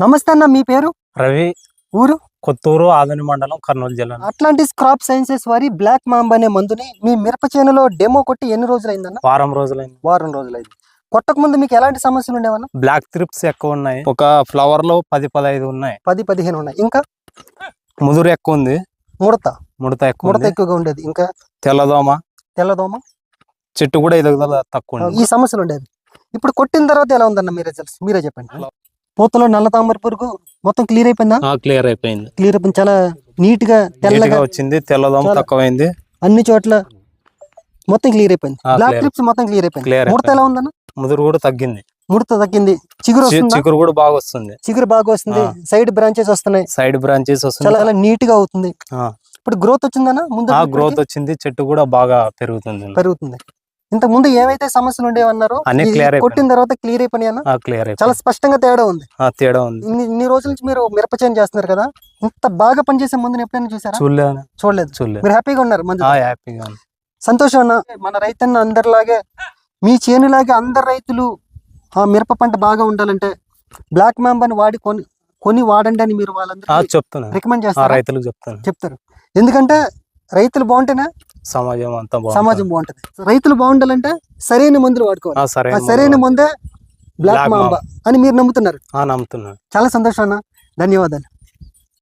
నమస్తే అన్న మీ పేరు? రవి. ఊరు? కొత్తూరు ఆదని మండలం కర్నూలు జిల్లా. అట్లాంటిస్ క్రాప్ సైన్సెస్ వారి బ్లాక్ మాంబ్ అనే మందుని మీ మిరప చేనులో డెమో కొట్టి ఎన్ని రోజులైందన్న? వారం రోజులైంది. వారం రోజులైంది. కొట్టక ముందు మీకు ఎలాంటి సమస్యలు ఉండేవన్న? బ్లాక్ త్రిప్స్ ఎక్కువ ఉన్నాయి. ఒక ఫ్లవర్లో పది పదహైదు ఉన్నాయి. పది పదిహేను ఉన్నాయి. ఇంకా? ముదురు ఎక్కువ ఉంది. ముడత? ముడత ఎక్కువ ముడత ఎక్కువగా ఉండేది. ఇంకా? తెల్లదోమ. తెల్లదోమ? చెట్టు కూడా ఎదుగుదల తక్కువ ఈ సమస్యలు ఉండేవి. ఇప్పుడు కొట్టిన తర్వాత ఎలా ఉందన్న మీ రిజల్ట్స్ మీరే చెప్పండి. పూతలో నల్ల తామర పురుగు మొత్తం క్లియర్ అయిపోయిందా? క్లియర్ అయిపోయింది. క్లియర్ అయిపోయింది. చాలా నీట్గా తెల్లగా వచ్చింది తెల్లదోమ చాలా. తక్కువైంది. అన్ని చోట్ల మొత్తం క్లియర్ అయిపోయింది. బ్లాక్. క్లిప్స్ మొత్తం క్లియర్ అయిపోయింది. ముడత ఎలా ఉందన్న? ముదురు కూడా తగ్గింది. ముడత తగ్గింది. చిగురు చిగురు కూడా బాగా వస్తుంది. చిగురు బాగా వస్తుంది. సైడ్ బ్రాంచెస్ వస్తున్నాయి. సైడ్ బ్రాంచెస్ చాలా వస్తుంది. చాలా నీట్గా అవుతుంది. ఆ. ఇప్పుడు గ్రోత్ వచ్చిందన్న? ముందు గ్రోత్ వచ్చింది. చెట్టు కూడా బాగా పెరుగుతుంది. పెరుగుతుంది. ఇంతకు ముందు ఏవైతే సమస్యలు ఉండేవన్నారో. కొట్టిన తర్వాత క్లియర్ క్లియర్ చాలా స్పష్టంగా తేడా ఉంది. తేడా ఉంది. ఇన్ని రోజుల నుంచి మీరు మిరప చేను చేస్తున్నారు కదా ఇంత బాగా పనిచేసే మందుని ఎప్పుడైనా చూసారా? చూడలే చూడలేదు. చూడలేదు. మీరు హ్యాపీగా ఉన్నారు మందు హ్యాపీగా సంతోషం అన్న మన రైతన్న అందరిలాగే మీ చేనులాగే అందరు రైతులు ఆ మిరప పంట బాగా ఉండాలంటే బ్లాక్ మ్యాంబ్ వాడి కొని కొని వాడండి అని మీరు వాళ్ళందరూ చెప్తున్నా రికమెండ్ చేస్తారు? రైతులకు చెప్తాను చెప్తారు. ఎందుకంటే రైతులు బాగుంటేనే? సమాజం అంతా. సమాజం బాగుంటది. రైతులు బాగుండాలంటే సరైన మందులు వాడుకోవాలి. సరైన మందే బ్లాక్ మాంబ. అని మీరు నమ్ముతున్నారు. ఆ, నమ్ముతున్నా చాలా సంతోషం అన్న. ధన్యవాదాలు.